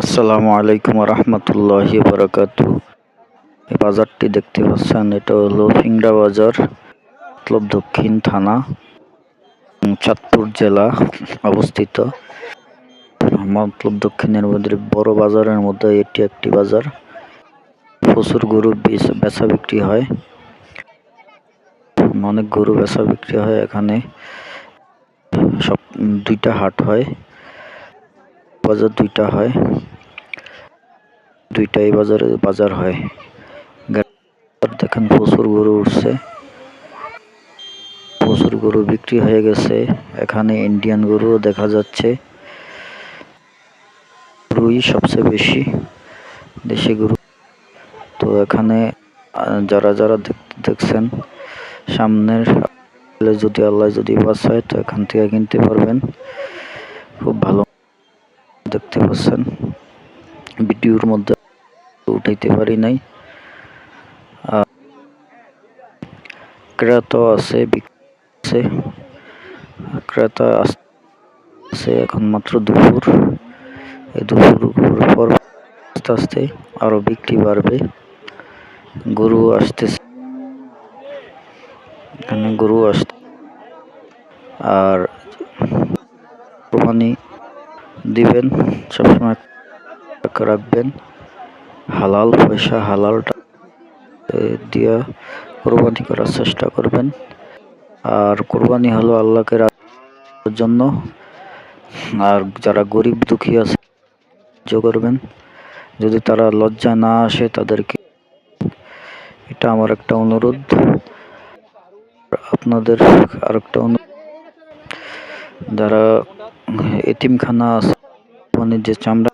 আসসালামু আলাইকুম রহমতুল্লাহি বারাকাত বাজারটি দেখতে পাচ্ছেন, এটা হলো ফিংড়া বাজার, মতলব দক্ষিণ থানা চাঁদপুর জেলা অবস্থিত। মতলব দক্ষিণের মধ্যে বড় বাজারের মধ্যে এটি একটি বাজার। প্রচুর গরু বেচা বিক্রি হয়। অনেক গরু বেচা বিক্রি হয় এখানে। সব দুইটা হাট হয়। বাজার দুইটা হয়। দুইটাই বাজারে বাজার হয়। দেখেন প্রচুর গরু উঠছে। প্রচুর গরু বিক্রি হয়ে গেছে। এখানে ইন্ডিয়ান গরুও দেখা যাচ্ছে। গরুই সবচেয়ে বেশি, দেশি গরু। তো এখানে যারা যারা দেখ- দেখছেন, সামনের যদি আল্লাহ যদি বাঁচায়, তো এখান থেকে কিনতে পারবেন। খুব ভালো। দেখতে পাচ্ছেন। ভিডিওর মধ্যে উঠাইতে পারি নাই। ক্রেতা আছে আছে। ক্রেতা আছে এখন মাত্র দুপুর। এই দুপুর পর আস্তে আস্তে আরও বিক্রি বাড়বে। গরু আসতেছে। এখানে গরু আসতে আর কোরবানি দিবেন, সবসময় রাখবেন। হালাল পয়সা, হালাল দিয়া কোরবানি করার চেষ্টা করবেন। আর কোরবানি হলো আল্লাহকে জন্য। আর যারা গরিব দুঃখী আছে করবেন। যদি তারা লজ্জা না আসে তাদেরকে, এটা আমার একটা অনুরোধ। আপনাদের আরেকটা অনুরোধ, যারা এতিমখানা আছে মানে যে চামড়া